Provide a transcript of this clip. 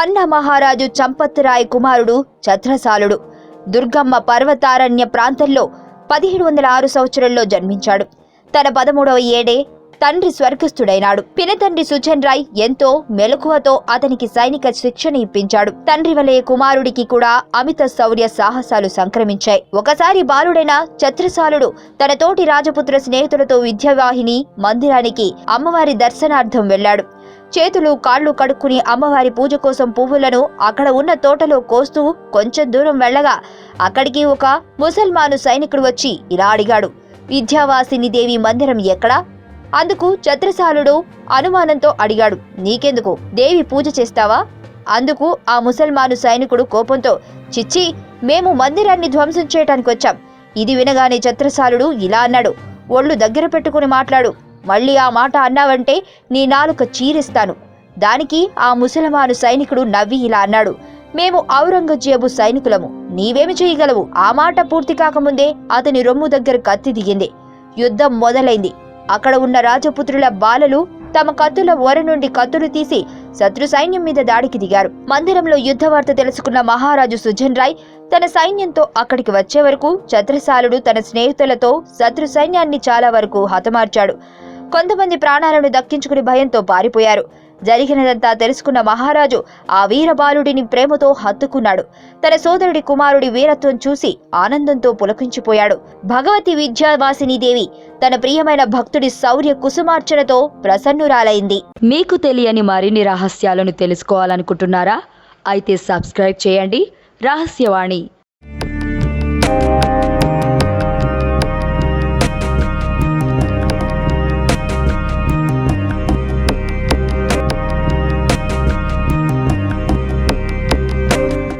సేనా మహారాజు చంపత్రాయ్ కుమారుడు ఛత్రసాలుడు. దుర్గమ్మ పర్వతారణ్య ప్రాంతంలో పదిహేడు వందల ఆరు సంవత్సరంలో జన్మించాడు. తన పదమూడవ ఏడే తండ్రి స్వర్గస్థుడైనాడు. పినతండ్రి సుచన్ రాయ్ ఎంతో మెలకువతో అతనికి సైనిక శిక్షణ ఇప్పించాడు. తండ్రి వలె కుమారుడికి కూడా అమిత శౌర్య సాహసాలు సంక్రమించాయి. ఒకసారి బాలుడైన ఛత్రసాలుడు తన తోటి రాజపుత్ర స్నేహితులతో విద్యావాహిని మందిరానికి అమ్మవారి దర్శనార్థం వెళ్ళాడు. చేతులు కాళ్ళు కడుక్కుని అమ్మవారి పూజ కోసం పువ్వులను అక్కడ ఉన్న తోటలో కోస్తూ కొంచెం దూరం వెళ్ళగా అక్కడికి ఒక ముసల్మాను సైనికుడు వచ్చి ఇలా అడిగాడు విద్యావాసిని దేవి మందిరం ఎక్కడా? అందుకు ఛత్రసాలుడు అనుమానంతో అడిగాడు నీకెందుకు? దేవి పూజ చేస్తావా? అందుకు ఆ ముసల్మాను సైనికుడు కోపంతో చిచ్చి మేము మందిరాన్ని ధ్వంసం చేయటానికి వచ్చాం ఇది వినగానే ఛత్రసాలుడు ఇలా అన్నాడు ఒళ్ళు దగ్గర పెట్టుకుని మాట్లాడు. మళ్ళీ ఆ మాట అన్నావంటే నీ నాలుక చీరిస్తాను. దానికి ఆ ముసలమాను సైనికుడు నవ్వి ఇలా అన్నాడు. మేము ఔరంగజేబు సైనికులము. నీవేమి చేయగలవు? ఆ మాట పూర్తి కాకముందే అతని రొమ్ము దగ్గర కత్తి దిగింది. యుద్ధం మొదలైంది. అక్కడ ఉన్న రాజపుత్రుల బాలలు తమ కత్తుల ఓర నుండి కత్తులు తీసి శత్రు సైన్యం మీద దాడికి దిగారు. మందిరంలో యుద్ధ వార్త తెలుసుకున్న మహారాజు సుజన్ రాయ్ తన సైన్యంతో అక్కడికి వచ్చే వరకు ఛత్రసాలుడు తన స్నేహితులతో శత్రు సైన్యాన్ని చాలా వరకు హతమార్చాడు. కొంతమంది ప్రాణాలను దక్కించుకుని భయంతో పారిపోయారు. జరిగినదంతా తెలుసుకున్న మహారాజు ఆ వీరబాలుడిని ప్రేమతో హత్తుకున్నాడు. తన సోదరుడి కుమారుడి వీరత్వం చూసి ఆనందంతో పులకించిపోయాడు. భగవతి విద్యావాసిని దేవి తన ప్రియమైన భక్తుడి శౌర్య కుసుమార్చనతో ప్రసన్నురాలైంది. మీకు తెలియని మరిన్ని రహస్యాలను తెలుసుకోవాలనుకుంటున్నారా? అయితే సబ్స్క్రైబ్ చేయండి. రహస్యవాణి.